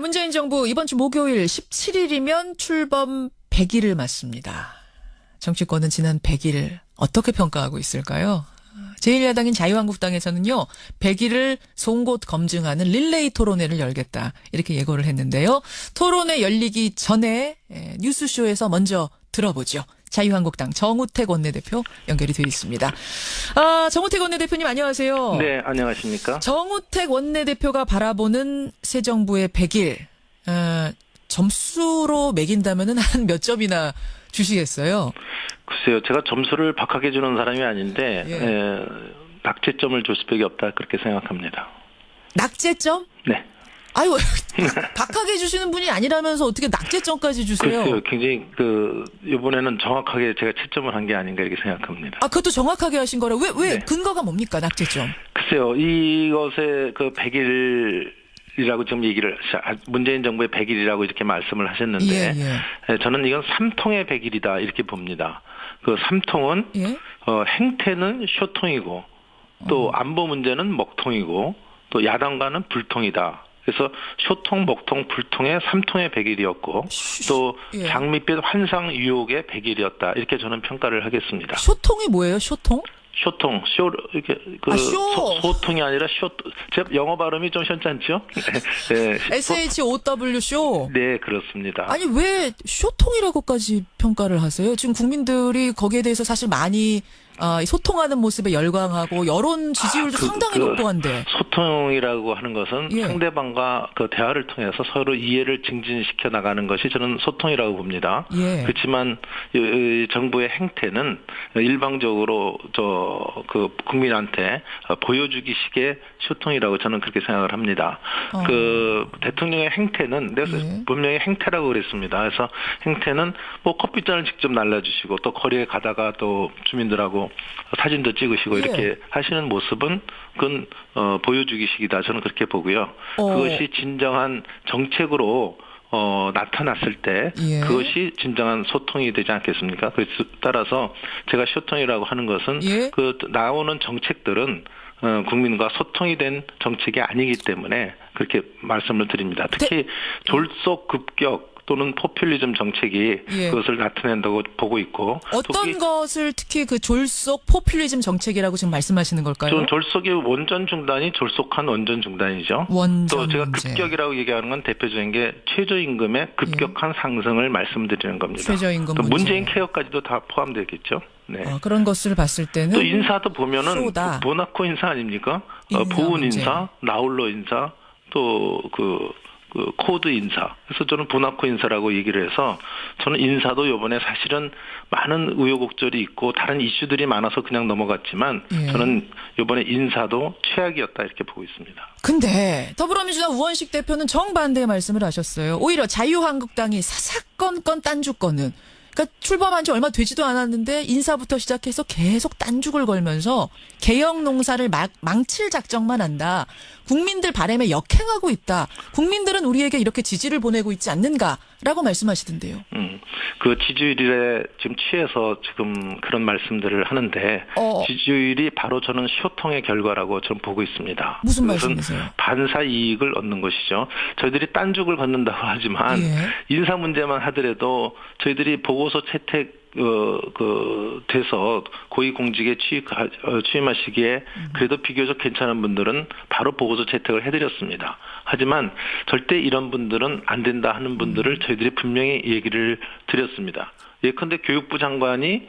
문재인 정부 이번 주 목요일 17일이면 출범 100일을 맞습니다. 정치권은 지난 100일 어떻게 평가하고 있을까요? 제1야당인 자유한국당에서는요, 100일을 송곳 검증하는 릴레이 토론회를 열겠다. 이렇게 예고를 했는데요. 토론회 열리기 전에 에, 뉴스쇼에서 먼저 들어보죠. 자유한국당 정우택 원내대표 연결이 되어 있습니다. 아, 정우택 원내대표님 안녕하세요. 네, 안녕하십니까? 정우택 원내대표가 바라보는 새 정부의 100일, 어, 점수로 매긴다면은 한 몇 점이나 주시겠어요? 글쎄요, 제가 점수를 박하게 주는 사람이 아닌데, 예. 에, 낙제점을 줄 수밖에 없다, 그렇게 생각합니다. 낙제점? 네. 아유, 박하게 주시는 분이 아니라면서 어떻게 낙제점까지 주세요? 글쎄요, 굉장히, 그, 이번에는 정확하게 제가 채점을 한 게 아닌가, 이렇게 생각합니다. 아, 그것도 정확하게 하신 거라. 왜, 왜, 네. 근거가 뭡니까, 낙제점? 글쎄요, 이것의 그 100일 이라고 지금 얘기를, 자, 문재인 정부의 100일이라고 이렇게 말씀을 하셨는데, 예, 예. 에, 저는 이건 삼통의 100일이다, 이렇게 봅니다. 그 삼통은, 예? 어, 행태는 쇼통이고 또 어. 안보 문제는 먹통이고 또 야당과는 불통이다. 그래서 쇼통, 먹통, 불통의 삼통의 백일이었고 쉬- 또 예. 장밋빛 환상 유혹의 백일이었다. 이렇게 저는 평가를 하겠습니다. 쇼통이 뭐예요, 쇼통? 쇼통, 쇼 이렇게 그 아, 쇼. 소, 소통이 아니라 쇼. 제 영어 발음이 좀 현찮죠? 네, 소- SHOW 쇼? 네 그렇습니다. 아니 왜 쇼통이라고까지 평가를 하세요? 지금 국민들이 거기에 대해서 사실 많이 아, 소통하는 모습에 열광하고 여론 지지율도 그- 상당히 그 높고한데 소통이라고 하는 것은 예. 상대방과 그 대화를 통해서 서로 이해를 증진시켜 나가는 것이 저는 소통이라고 봅니다. 예. 그렇지만 정부의 행태는 일방적으로 저 그 국민한테 보여주기식의 소통이라고 저는 그렇게 생각을 합니다. 어. 그 대통령의 행태는 내가 예. 분명히 행태라고 그랬습니다. 그래서 행태는 뭐 커피잔을 직접 날라주시고 또 거리에 가다가 또 주민들하고 사진도 찍으시고 예. 이렇게 하시는 모습은 그건 어, 보여주기식이다. 저는 그렇게 보고요. 어. 그것이 진정한 정책으로 어, 나타났을 때 예. 그것이 진정한 소통이 되지 않겠습니까? 그래서 따라서 제가 소통이라고 하는 것은 예. 그 나오는 정책들은 어, 국민과 소통이 된 정책이 아니기 때문에 그렇게 말씀을 드립니다. 특히 졸속 급격 또는 포퓰리즘 정책이 예. 그것을 나타낸다고 보고 있고 어떤 것을 특히 그 졸속 포퓰리즘 정책이라고 지금 말씀하시는 걸까요? 전 졸속의 원전 중단이 졸속한 원전 중단이죠. 원전 또 제가. 급격이라고 얘기하는 건 대표적인 게 최저임금의 급격한 상승을 말씀드리는 겁니다. 예. 최저임금 또 문제. 문재인 케어까지도 다 포함되겠죠. 네. 어, 그런 것을 봤을 때는 또 인사도 보면은 쇼다. 그 모나코 인사 아닙니까? 어, 인사 보훈 문제. 인사, 나홀로 인사, 또그 그 코드 인사. 그래서 저는 보나코 인사라고 얘기를 해서 저는 인사도 요번에 사실은 많은 우여곡절이 있고 다른 이슈들이 많아서 그냥 넘어갔지만 예. 저는 요번에 인사도 최악이었다 이렇게 보고 있습니다. 근데 더불어민주당 우원식 대표는 정반대의 말씀을 하셨어요. 오히려 자유한국당이 사사건건 딴주건은 그러니까 출범한 지 얼마 되지도 않았는데 인사부터 시작해서 계속 딴죽을 걸면서 개혁 농사를 막, 망칠 작정만 한다. 국민들 바람에 역행하고 있다. 국민들은 우리에게 이렇게 지지를 보내고 있지 않는가 라고 말씀하시던데요. 음, 그 지지율에 지금 취해서 지금 그런 말씀들을 하는데 어. 지지율이 바로 저는 쇼통의 결과라고 저는 보고 있습니다. 무슨 말씀이세요? 반사 이익을 얻는 것이죠. 저희들이 딴 죽을 걷는다고 하지만 예. 인사 문제만 하더라도 저희들이 보고서 채택 어, 그, 돼서 고위공직에 취임, 어, 취임하시기에 그래도 비교적 괜찮은 분들은 바로 보고서 채택을 해드렸습니다. 하지만 절대 이런 분들은 안 된다 하는 분들을 저희들이 분명히 얘기를 드렸습니다. 예컨대 교육부 장관이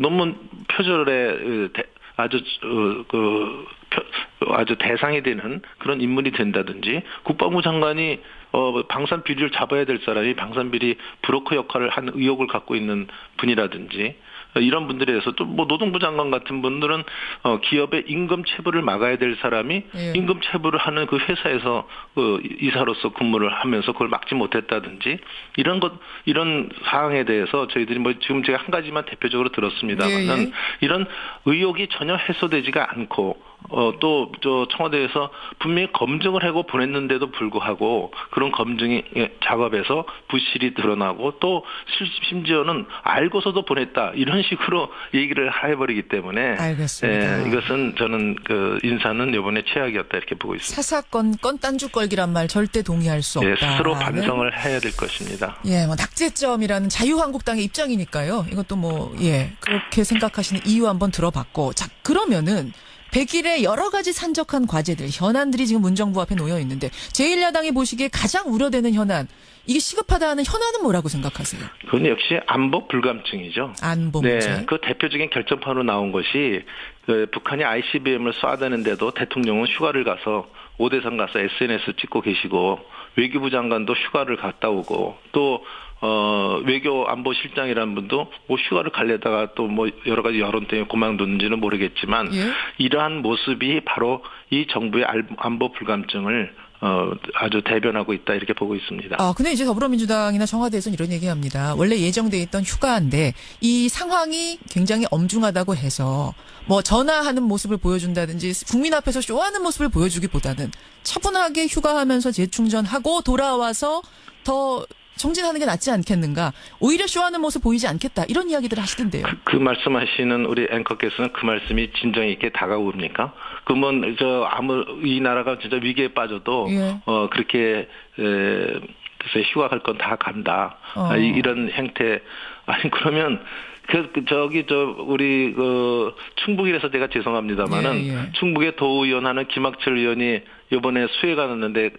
너무 표절에 어, 대- 아주 어, 그 표- 아주 대상이 되는 그런 인물이 된다든지 국방부 장관이 어 방산 비리를 잡아야 될 사람이 방산 비리 브로커 역할을 한 의혹을 갖고 있는 분이라든지 어, 이런 분들에 대해서 또 뭐 노동부 장관 같은 분들은 어 기업의 임금 체불을 막아야 될 사람이 예. 임금 체불을 하는 그 회사에서 그 이사로서 근무를 하면서 그걸 막지 못했다든지 이런 것 이런 사항에 대해서 저희들이 뭐 지금 제가 한 가지만 대표적으로 들었습니다만은 예, 예. 이런 의혹이 전혀 해소되지가 않고 어, 또, 저, 청와대에서 분명히 검증을 하고 보냈는데도 불구하고 그런 검증이 예, 작업에서 부실이 드러나고 또 실- 심지어는 알고서도 보냈다. 이런 식으로 얘기를 해버리기 때문에. 알겠습니다. 예, 이것은 저는 그 인사는 이번에 최악이었다 이렇게 보고 있습니다. 사사건 건 딴주 걸기란 말 절대 동의할 수 없다. 예, 스스로 반성을 해야 될 것입니다. 예, 뭐 낙제점이라는 자유한국당의 입장이니까요. 이것도 뭐 예, 그렇게 생각하시는 이유 한번 들어봤고. 자, 그러면은 100일에 여러 가지 산적한 과제들, 현안들이 지금 문정부 앞에 놓여 있는데 제1야당이 보시기에 가장 우려되는 현안, 이게 시급하다는 현안은 뭐라고 생각하세요? 그건 역시 안보 불감증이죠. 안보 문제. 네, 그 대표적인 결정판으로 나온 것이 그 북한이 ICBM을 쏴대는데도 대통령은 휴가를 가서 오대산 가서 SNS 찍고 계시고 외교부 장관도 휴가를 갔다 오고 또 어, 외교 안보 실장이라는 분도 뭐 휴가를 갈래다가 또 뭐 여러 가지 여론 때문에 그만뒀는지는 모르겠지만 예. 이러한 모습이 바로 이 정부의 알- 안보 불감증을 어, 아주 대변하고 있다 이렇게 보고 있습니다. 아, 근데 이제 더불어민주당이나 청와대에서는 이런 얘기합니다. 원래 예정돼 있던 휴가인데 이 상황이 굉장히 엄중하다고 해서 뭐 전화하는 모습을 보여준다든지 국민 앞에서 쇼하는 모습을 보여주기보다는 차분하게 휴가하면서 재충전하고 돌아와서 더 정진하는 게 낫지 않겠는가. 오히려 쇼하는 모습 보이지 않겠다. 이런 이야기들을 하시던데요. 그 말씀하시는 우리 앵커께서는 그 말씀이 진정 있게 다가옵니까? 그러면 저 아무 이 나라가 진짜 위기에 빠져도 예. 어 그렇게 에 글쎄 휴가할 건다 간다. 어. 아, 이- 이런 행태 아니 그러면 그, 그 저기 저 우리 그 충북이라서 제가 죄송합니다만은 예, 예. 충북의 도의원하는 김학철 의원이 이번에 수해 가는데 어,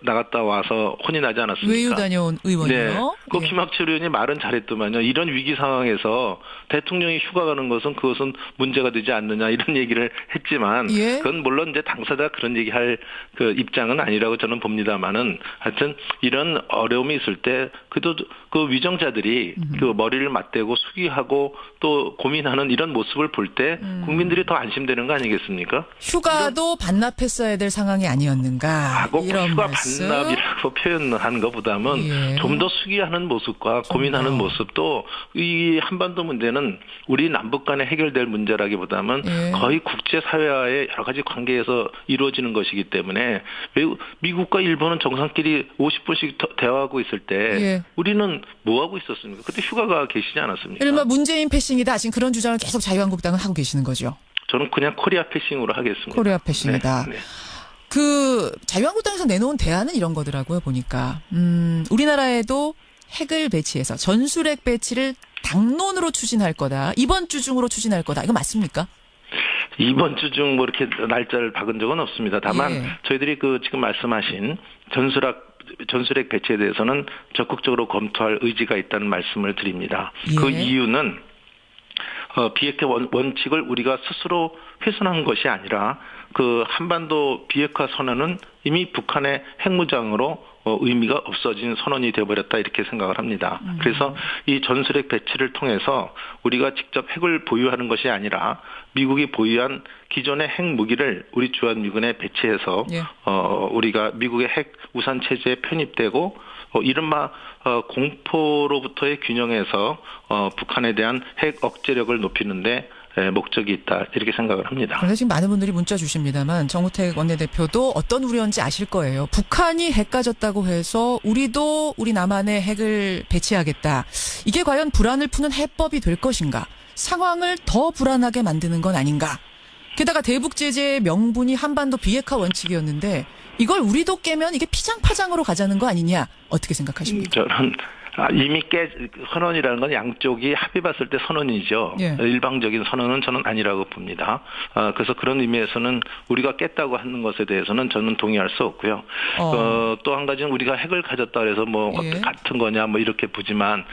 나갔다 와서 혼이 나지 않았습니까? 외유 다녀온 네. 의원이요. 그 예. 김학철 의원이 말은 잘했더만요. 이런 위기 상황에서 대통령이 휴가 가는 것은 그것은 문제가 되지 않느냐 이런 얘기를 했지만 예. 그건 물론 이제 당사자 그런 얘기할 그 입장은 아니라고 저는 봅니다만은 하여튼 이런 어려움이 있을 때 그래도 그 위정자들이 그 머리를 맞대고 수기하고 또 고민하는 이런 모습을 볼때 음. 국민들이 더 안심되는 거 아니겠습니까? 휴가도 반납했어야 될 상황이 아니었는가. 하고 이런 휴가. 반납이라고 표현한 것보다는 예. 좀더 수기하는 모습과 좀 고민하는 더. 모습도 이 한반도 문제는 우리 남북 간에 해결될 문제라기보다는 예. 거의 국제 사회와의 여러 가지 관계에서 이루어지는 것이기 때문에 미국과 일본은 정상끼리 50분씩 대화하고 있을 때 예. 우리는 뭐 하고 있었습니까? 그때 휴가가 계시지 않았습니까? 이른바 문재인 패싱이다. 지금 그런 주장을 계속 자유한국당은 하고 계시는 거죠. 저는 그냥 코리아 패싱으로 하겠습니다. 코리아 패싱이다. 네, 네. 그 자유한국당에서 내놓은 대안은 이런 거더라고요. 보니까 음, 우리나라에도 핵을 배치해서 전술핵 배치를 당론으로 추진할 거다. 이번 주 중으로 추진할 거다. 이거 맞습니까? 이번 주 중 뭐 이렇게 날짜를 박은 적은 없습니다. 다만 예. 저희들이 그 지금 말씀하신 전술핵 전술핵 배치에 대해서는 적극적으로 검토할 의지가 있다는 말씀을 드립니다. 예. 그 이유는 어, 비핵화 원, 원칙을 우리가 스스로 훼손한 것이 아니라 그 한반도 비핵화 선언은 이미 북한의 핵무장으로 어, 의미가 없어진 선언이 되어버렸다 이렇게 생각을 합니다. 그래서 이 전술핵 배치를 통해서 우리가 직접 핵을 보유하는 것이 아니라 미국이 보유한 기존의 핵 무기를 우리 주한미군에 배치해서 예. 어, 우리가 미국의 핵 우산 체제에 편입되고 어, 이른바 어, 공포로부터의 균형에서 어, 북한에 대한 핵 억제력을 높이는데 에, 목적이 있다 이렇게 생각을 합니다. 그래서 지금 많은 분들이 문자 주십니다만 정우택 원내대표도 어떤 우려인지 아실 거예요. 북한이 핵 가졌다고 해서 우리도 우리 남한에 핵을 배치하겠다. 이게 과연 불안을 푸는 해법이 될 것인가? 상황을 더 불안하게 만드는 건 아닌가? 게다가 대북 제재의 명분이 한반도 비핵화 원칙이었는데 이걸 우리도 깨면 이게 피장파장으로 가자는 거 아니냐? 어떻게 생각하십니까? 저는 아, 이미 깨 선언이라는 건 양쪽이 합의 봤을 때 선언이죠. 예. 일방적인 선언은 저는 아니라고 봅니다. 아, 그래서 그런 의미에서는 우리가 깼다고 하는 것에 대해서는 저는 동의할 수 없고요. 어. 어, 또한 가지는 우리가 핵을 가졌다 그래서 뭐 예. 같은 거냐 뭐 이렇게 보지만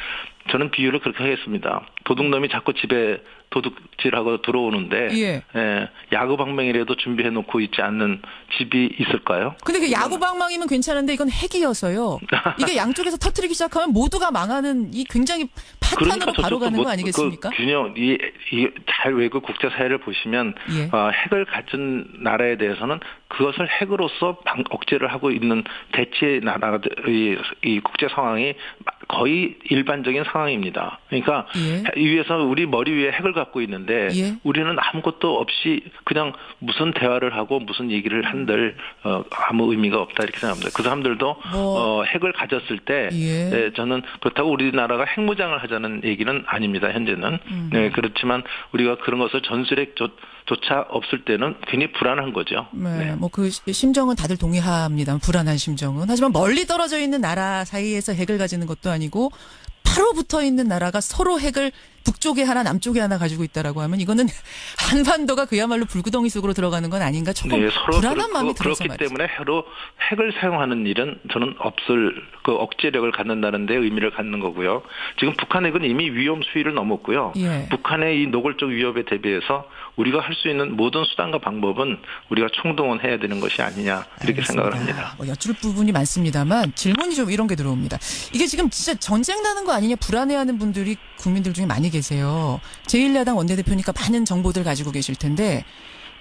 저는 비유를 그렇게 하겠습니다. 도둑놈이 자꾸 집에 도둑질하고 들어오는데 예. 예, 야구 방망이라도 준비해 놓고 있지 않는 집이 있을까요? 근데 그 야구 방망이면 괜찮은데 이건 핵이어서요. 이게 양쪽에서 터트리기 시작하면 모두가 망하는 이 굉장히 파탄으로 바로 저쪽도 가는 못- 거 아니겠습니까? 그 균형 이잘 외국 국제 사회를 보시면 예. 어, 핵을 가진 나라에 대해서는 그것을 핵으로서 방, 억제를 하고 있는 대체 나라의 이 국제 상황이 거의 일반적인 상황입니다. 그러니까 예. 위에서 우리 머리 위에 핵을 갖고 있는데 예. 우리는 아무것도 없이 그냥 무슨 대화를 하고 무슨 얘기를 한들 어, 아무 의미가 없다 이렇게 생각합니다. 그 사람들도 뭐. 어, 핵을 가졌을 때 예. 예, 저는 그렇다고 우리나라가 핵무장을 하자는 얘기는 아닙니다. 현재는 음. 네, 그렇지만 우리가 그런 것을 전술핵 조 차 없을 때는 굉장히 불안한 거죠. 네, 뭐 그 심정은 다들 동의합니다. 불안한 심정은. 하지만 멀리 떨어져 있는 나라 사이에서 핵을 가지는 것도 아니고 바로 붙어 있는 나라가 서로 핵을 북쪽에 하나 남쪽에 하나 가지고 있다라고 하면 이거는 한반도가 그야말로 불구덩이 속으로 들어가는 건 아닌가 조금 네, 서로 불안한 마음이 들어서 그렇기 말이죠. 때문에 핵으로 핵을 사용하는 일은 저는 없을 그 억제력을 갖는다는 데 의미를 갖는 거고요. 지금 북한 핵은 이미 위험 수위를 넘었고요. 예. 북한의 이 노골적 위협에 대비해서 우리가 할 수 있는 모든 수단과 방법은 우리가 총동원해야 되는 것이 아니냐 이렇게 생각을 합니다. 뭐 여쭐 부분이 많습니다만 질문이 좀 이런 게 들어옵니다. 이게 지금 진짜 전쟁 나는 거 아니냐 불안해하는 분들이 국민들 중에 많이 계세요. 제1야당 원내대표니까 많은 정보들 가지고 계실 텐데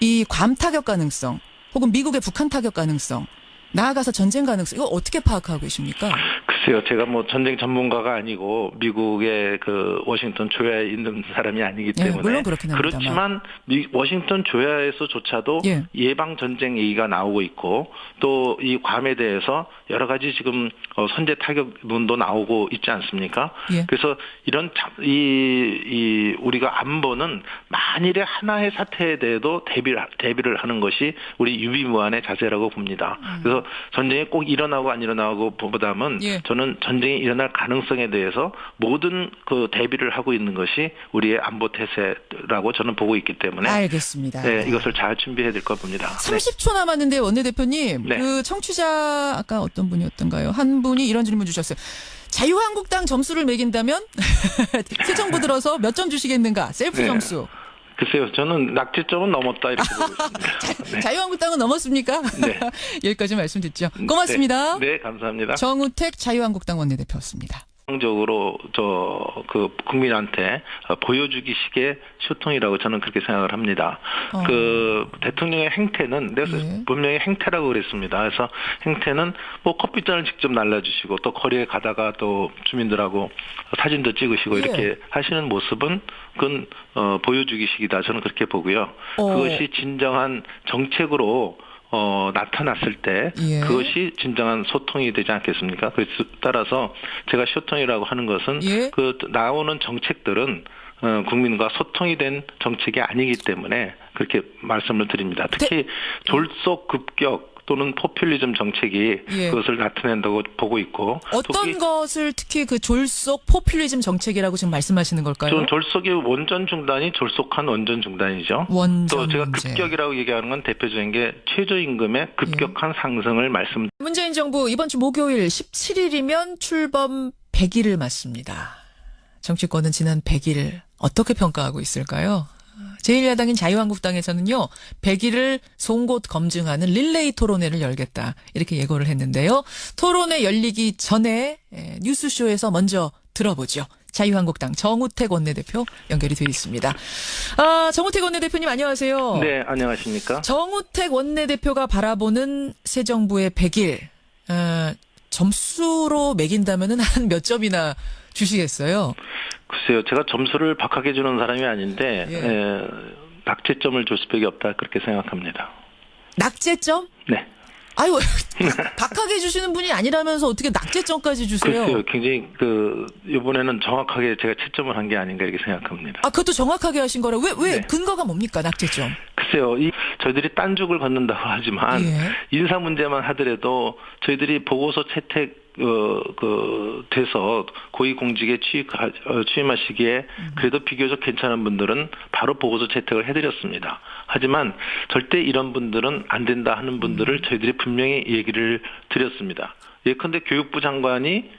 이 괌 타격 가능성 혹은 미국의 북한 타격 가능성 나아가서 전쟁 가능성 이거 어떻게 파악하고 계십니까? 글쎄요, 제가 뭐 전쟁 전문가가 아니고 미국의 그 워싱턴 조야에 있는 사람이 아니기 예, 때문에 물론 그렇긴 합니다만. 그렇지만 미- 워싱턴 조야에서조차도 예. 예방 전쟁 얘기가 나오고 있고 또 이 괌에 대해서 여러 가지 지금 어, 선제 타격론도 나오고 있지 않습니까? 예. 그래서 이런 참- 이, 이 우리가 안보는 만일의 하나의 사태에 대해도 대비를 대비를 하는 것이 우리 유비무한의 자세라고 봅니다. 그래서 전쟁이 꼭 일어나고 안 일어나고 보다는 예. 저는 전쟁이 일어날 가능성에 대해서 모든 그 대비를 하고 있는 것이 우리의 안보 태세라고 저는 보고 있기 때문에 알겠습니다. 네, 이것을 잘 준비해야 될 것 봅니다. 네. 30초 남았는데 원내 대표님 네. 그 청취자 아까 어떤 분이었던가요? 한 분이 이런 질문 주셨어요. 자유한국당 점수를 매긴다면 새 정부 들어서 몇 점 주시겠는가? 셀프 네. 점수. 글쎄요, 저는 낙제점은 넘었다 이렇게 보고 있습니다. 네. 자유한국당은 넘었습니까? 네. 여기까지 말씀 듣죠. 고맙습니다. 네, 네, 감사합니다. 정우택 자유한국당 원내대표였습니다. 적으로 저 그 국민한테 보여주기식의 소통이라고 저는 그렇게 생각을 합니다. 어. 그 대통령의 행태는 내가 예. 분명히 행태라고 그랬습니다. 그래서 행태는 뭐 커피잔을 직접 날라주시고 또 거리에 가다가 또 주민들하고 사진도 찍으시고 예. 이렇게 하시는 모습은 그건 어, 보여주기식이다. 저는 그렇게 보고요. 어. 그것이 진정한 정책으로 어, 나타났을 때 예. 그것이 진정한 소통이 되지 않겠습니까? 그래서 따라서 제가 소통이라고 하는 것은 예. 그 나오는 정책들은 어, 국민과 소통이 된 정책이 아니기 때문에 그렇게 말씀을 드립니다. 특히 졸속 급격 또는 포퓰리즘 정책이 예. 그것을 나타낸다고 보고 있고 어떤 것을 특히 그 졸속 포퓰리즘 정책이라고 지금 말씀하시는 걸까요? 전 졸속의 원전 중단이 졸속한 원전 중단이죠. 원전 또 제가 문제. 급격이라고 얘기하는 건 대표적인 게 최저임금의 급격한 예. 상승을 말씀. 문재인 정부 이번 주 목요일 17일이면 출범 100일을 맞습니다. 정치권은 지난 100일 어떻게 평가하고 있을까요? 제1야당인 자유한국당에서는요, 100일을 송곳 검증하는 릴레이 토론회를 열겠다. 이렇게 예고를 했는데요. 토론회 열리기 전에 에, 뉴스쇼에서 먼저 들어보죠. 자유한국당 정우택 원내대표 연결이 되어 있습니다. 아, 정우택 원내대표님 안녕하세요. 네, 안녕하십니까? 정우택 원내대표가 바라보는 새 정부의 100일 어, 점수로 매긴다면은 한몇 점이나 주시겠어요? 글쎄요, 제가 점수를 박하게 주는 사람이 아닌데 예. 에, 낙제점을 줄 수밖에 없다 그렇게 생각합니다. 낙제점? 네. 아유, 박하게 주시는 분이 아니라면서 어떻게 낙제점까지 주세요? 글쎄요, 굉장히 그 이번에는 정확하게 제가 채점을 한 게 아닌가 이렇게 생각합니다. 아, 그것도 정확하게 하신 거라. 왜, 왜, 네. 근거가 뭡니까, 낙제점? 글쎄요, 이 저희들이 딴 죽을 걷는다고 하지만 예. 인사 문제만 하더라도 저희들이 보고서 채택 어, 그, 돼서 고위공직에 취임, 어, 취임하시기에 그래도 비교적 괜찮은 분들은 바로 보고서 채택을 해드렸습니다. 하지만 절대 이런 분들은 안 된다 하는 분들을 저희들이 분명히 얘기를 드렸습니다. 예컨대 교육부 장관이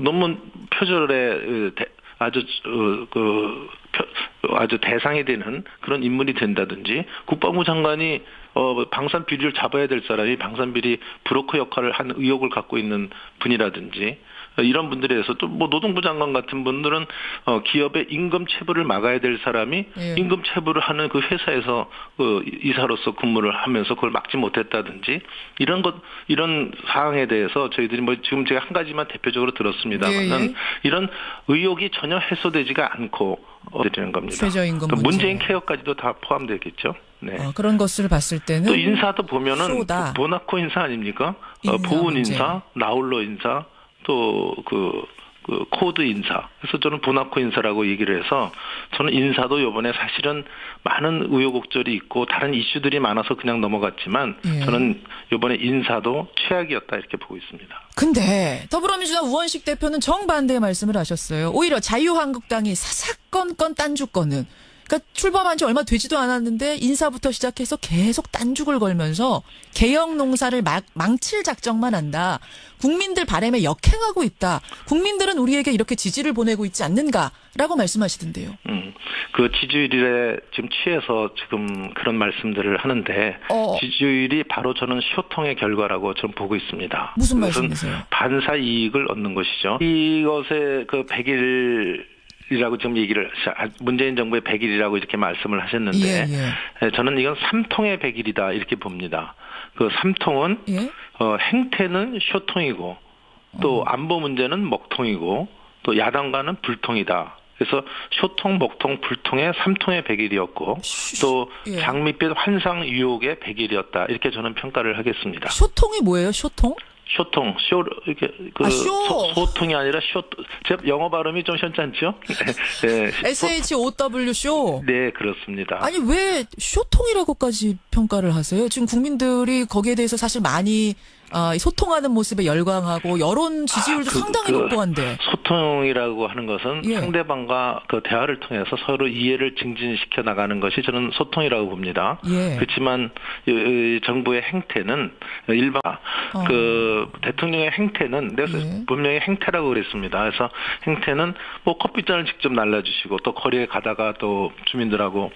논문 표절에 대- 아주 어, 그 표- 아주 대상이 되는 그런 인물이 된다든지 국방부 장관이 어, 방산 비리를 잡아야 될 사람이 방산 비리 브로커 역할을 한 의혹을 갖고 있는 분이라든지 어, 이런 분들에 대해서 또 뭐 노동부 장관 같은 분들은 어, 기업의 임금 체불을 막아야 될 사람이 예. 임금 체불을 하는 그 회사에서 그 이사로서 근무를 하면서 그걸 막지 못했다든지 이런 것 이런 사항에 대해서 저희들이 뭐 지금 제가 한 가지만 대표적으로 들었습니다만은 예, 예. 이런 의혹이 전혀 해소되지가 않고 어, 드리는 겁니다. 문제. 문재인 케어까지도 다 포함되겠죠. 네. 어, 그런 것을 봤을 때는 또 인사도 보면은 쇼다. 모나코 인사 아닙니까? 어, 인사 보훈 문제. 인사, 나홀로 인사, 또그 그 코드 인사. 그래서 저는 보나코 인사라고 얘기를 해서 저는 인사도 요번에 사실은 많은 우여곡절이 있고 다른 이슈들이 많아서 그냥 넘어갔지만 예. 저는 요번에 인사도 최악이었다 이렇게 보고 있습니다. 근데 더불어민주당 우원식 대표는 정반대의 말씀을 하셨어요. 오히려 자유한국당이 사사건건 딴주건은 그러니까 출범한 지 얼마 되지도 않았는데 인사부터 시작해서 계속 딴죽을 걸면서 개혁 농사를 막, 망칠 작정만 한다. 국민들 바람에 역행하고 있다. 국민들은 우리에게 이렇게 지지를 보내고 있지 않는가라고 말씀하시던데요. 음, 그 지지율에 지금 취해서 지금 그런 말씀들을 하는데 어. 지지율이 바로 저는 쇼통의 결과라고 저는 보고 있습니다. 무슨 말씀이세요? 반사 이익을 얻는 것이죠. 이것의 그 100일 이라고 지금 얘기를 아, 문재인 정부의 100일이라고 이렇게 말씀을 하셨는데 예, 예. 예, 저는 이건 삼통의 100일이다 이렇게 봅니다. 그 삼통은 예? 어, 행태는 쇼통이고 또 안보 문제는 먹통이고 또 야당과는 불통이다. 그래서 쇼통, 먹통, 불통의 삼통의 100일이었고 또 예. 장밋빛 환상 유혹의 100일이었다. 이렇게 저는 평가를 하겠습니다. 쇼통이 뭐예요? 쇼통? 쇼통, 쇼 이렇게 그 아, 쇼. 소, 소통이 아니라 쇼. 제 영어 발음이 좀 현찮죠? 네, 소- SHOW 쇼. 네 그렇습니다. 아니 왜 쇼통이라고까지 평가를 하세요? 지금 국민들이 거기에 대해서 사실 많이 아, 소통하는 모습에 열광하고 여론 지지율도 아, 그- 상당히 그 높고한데. 소통이라고 하는 것은 예. 상대방과 그 대화를 통해서 서로 이해를 증진시켜 나가는 것이 저는 소통이라고 봅니다. 예. 그렇지만 이- 이 정부의 행태는 일반 어. 그 대통령의 행태는 내가 예. 분명히 행태라고 그랬습니다. 그래서 행태는 뭐 커피잔을 직접 날라주시고 또 거리에 가다가 또 주민들하고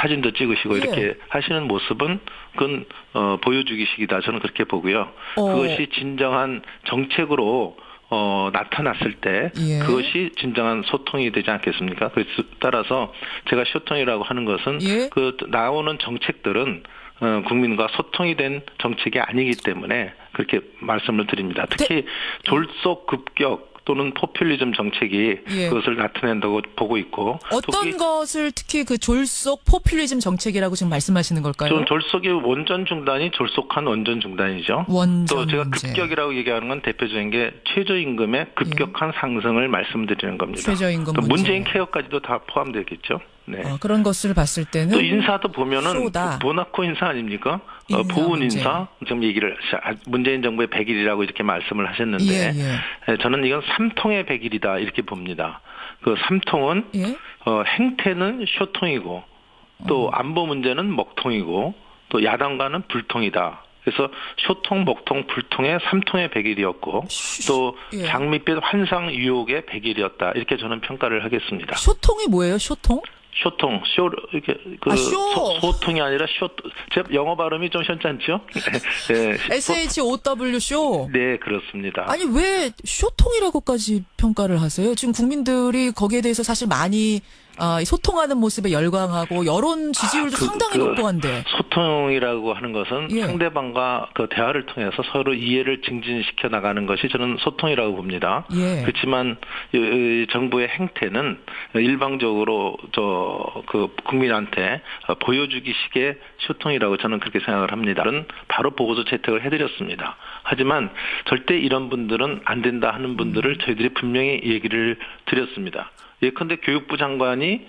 사진도 찍으시고 예. 이렇게 하시는 모습은 그건 어, 보여주기식이다. 저는 그렇게 보고요. 어. 그것이 진정한 정책으로 어, 나타났을 때 예. 그것이 진정한 소통이 되지 않겠습니까? 그래서 따라서 제가 소통이라고 하는 것은 예. 그 나오는 정책들은 어, 국민과 소통이 된 정책이 아니기 때문에 그렇게 말씀을 드립니다. 특히 졸속 급격 또는 포퓰리즘 정책이 예. 그것을 나타낸다고 보고 있고 어떤 것을 특히 그 졸속 포퓰리즘 정책이라고 지금 말씀하시는 걸까요? 좀 졸속의 원전 중단이 졸속한 원전 중단이죠. 원전 또 제가 문제. 급격이라고 얘기하는 건 대표적인 게 최저임금의 급격한 상승을 말씀드리는 겁니다. 예. 최저임금 또 문제. 문재인 케어까지도 다 포함되겠죠. 네. 어, 그런 것을 봤을 때는 또 인사도 보면은 쇼다. 모나코 인사 아닙니까? 어, 인사 보훈 문제. 인사 지금 얘기를 아, 문재인 정부의 100일이라고 이렇게 말씀을 하셨는데 예, 예. 예, 저는 이건 삼통의 100일이다 이렇게 봅니다. 그 삼통은 예? 어, 행태는 쇼통이고 또 안보 문제는 먹통이고 또 야당과는 불통이다. 그래서 쇼통, 먹통, 불통의 삼통의 100일이었고 또 예. 장밋빛 환상 유혹의 100일이었다. 이렇게 저는 평가를 하겠습니다. 쇼통이 뭐예요? 쇼통? 쇼통, 쇼 이렇게 그 아, 쇼. 소, 소통이 아니라 쇼. 제 영어 발음이 좀 현찮죠? 네, 소- SHOW 쇼. 네 그렇습니다. 아니 왜 쇼통이라고까지 평가를 하세요? 지금 국민들이 거기에 대해서 사실 많이 아, 소통하는 모습에 열광하고 여론 지지율도 아, 그- 상당히 그 높고 한데. 소통이라고 하는 것은 예. 상대방과 그 대화를 통해서 서로 이해를 증진시켜 나가는 것이 저는 소통이라고 봅니다. 예. 그렇지만 이- 이 정부의 행태는 일방적으로 저그 국민한테 보여주기식의 소통이라고 저는 그렇게 생각을 합니다. 는 바로 보고서 채택을 해드렸습니다. 하지만 절대 이런 분들은 안 된다 하는 분들을 저희들이 분명히 얘기를 드렸습니다. 예컨대 교육부 장관이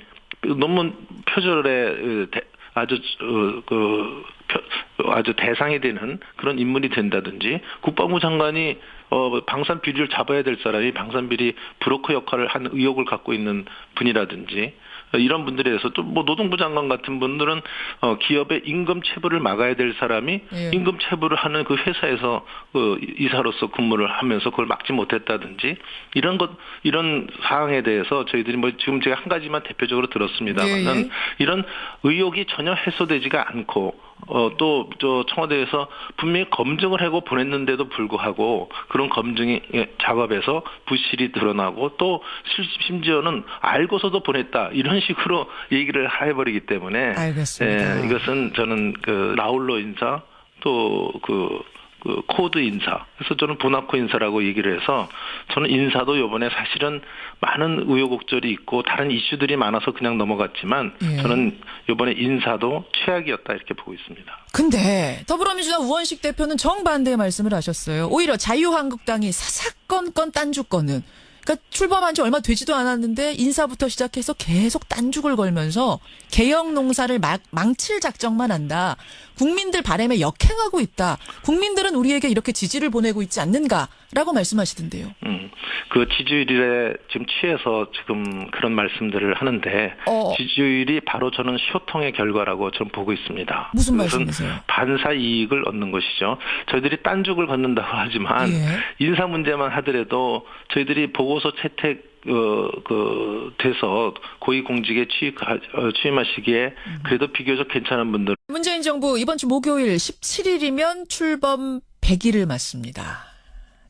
논문 표절에 대- 아주 어, 그 표- 아주 대상이 되는 그런 인물이 된다든지 국방부 장관이 어 방산 비리를 잡아야 될 사람이 방산 비리 브로커 역할을 한 의혹을 갖고 있는 분이라든지 어, 이런 분들에 대해서 또 뭐 노동부 장관 같은 분들은 어 기업의 임금 체불을 막아야 될 사람이 예. 임금 체불을 하는 그 회사에서 그 이사로서 근무를 하면서 그걸 막지 못했다든지 이런 것 이런 사항에 대해서 저희들이 뭐 지금 제가 한 가지만 대표적으로 들었습니다만은 예, 예. 이런 의혹이 전혀 해소되지가 않고 어, 또, 저, 청와대에서 분명히 검증을 하고 보냈는데도 불구하고 그런 검증이 예, 작업에서 부실이 드러나고 또 실- 심지어는 알고서도 보냈다. 이런 식으로 얘기를 해버리기 때문에. 알겠습니다. 예, 이것은 저는 그 라울로 인사 또 그, 그 코드 인사. 그래서 저는 보나코 인사라고 얘기를 해서 저는 인사도 요번에 사실은 많은 우여곡절이 있고 다른 이슈들이 많아서 그냥 넘어갔지만 예. 저는 요번에 인사도 최악이었다 이렇게 보고 있습니다. 근데 더불어민주당 우원식 대표는 정반대의 말씀을 하셨어요. 오히려 자유한국당이 사사건건 딴죽거는 그러니까 출범한 지 얼마 되지도 않았는데 인사부터 시작해서 계속 딴죽을 걸면서 개혁 농사를 막, 망칠 작정만 한다. 국민들 바람에 역행하고 있다. 국민들은 우리에게 이렇게 지지를 보내고 있지 않는가라고 말씀하시던데요. 음, 그 지지율에 지금 취해서 지금 그런 말씀들을 하는데 어. 지지율이 바로 저는 쇼통의 결과라고 저는 보고 있습니다. 무슨 말씀이세요? 반사 이익을 얻는 것이죠. 저희들이 딴죽을 걷는다고 하지만 예. 인사 문제만 하더라도 저희들이 보고 서 채택 어, 그, 돼서 고위공직에 취임, 어, 취임하시기에 그래도 비교적 괜찮은 분들 문재인 정부 이번 주 목요일 17일이면 출범 100일을 맞습니다.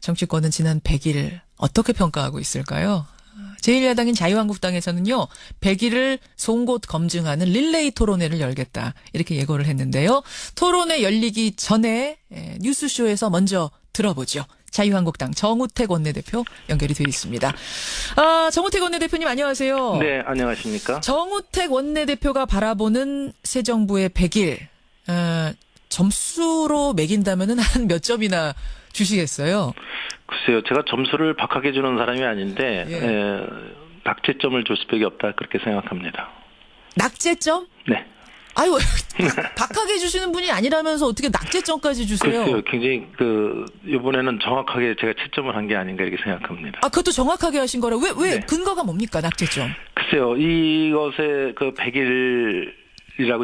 정치권은 지난 100일 어떻게 평가하고 있을까요? 제1야당인 자유한국당에서는요, 100일을 송곳 검증하는 릴레이 토론회를 열겠다. 이렇게 예고를 했는데요. 토론회 열리기 전에 에, 뉴스쇼에서 먼저 들어보죠. 자유한국당 정우택 원내대표 연결이 되어 있습니다. 아, 정우택 원내대표님 안녕하세요. 네, 안녕하십니까? 정우택 원내대표가 바라보는 새 정부의 100일, 어, 점수로 매긴다면은 한 몇 점이나 주시겠어요? 글쎄요, 제가 점수를 박하게 주는 사람이 아닌데, 예. 에, 낙제점을 줄 수밖에 없다, 그렇게 생각합니다. 낙제점? 네. 아유, 박하게 주시는 분이 아니라면서 어떻게 낙제점까지 주세요? 글쎄요, 굉장히 그, 이번에는 정확하게 제가 채점을 한 게 아닌가 이렇게 생각합니다. 아, 그것도 정확하게 하신 거라. 왜, 왜, 네. 근거가 뭡니까, 낙제점? 글쎄요, 이것의 그 100일 이라고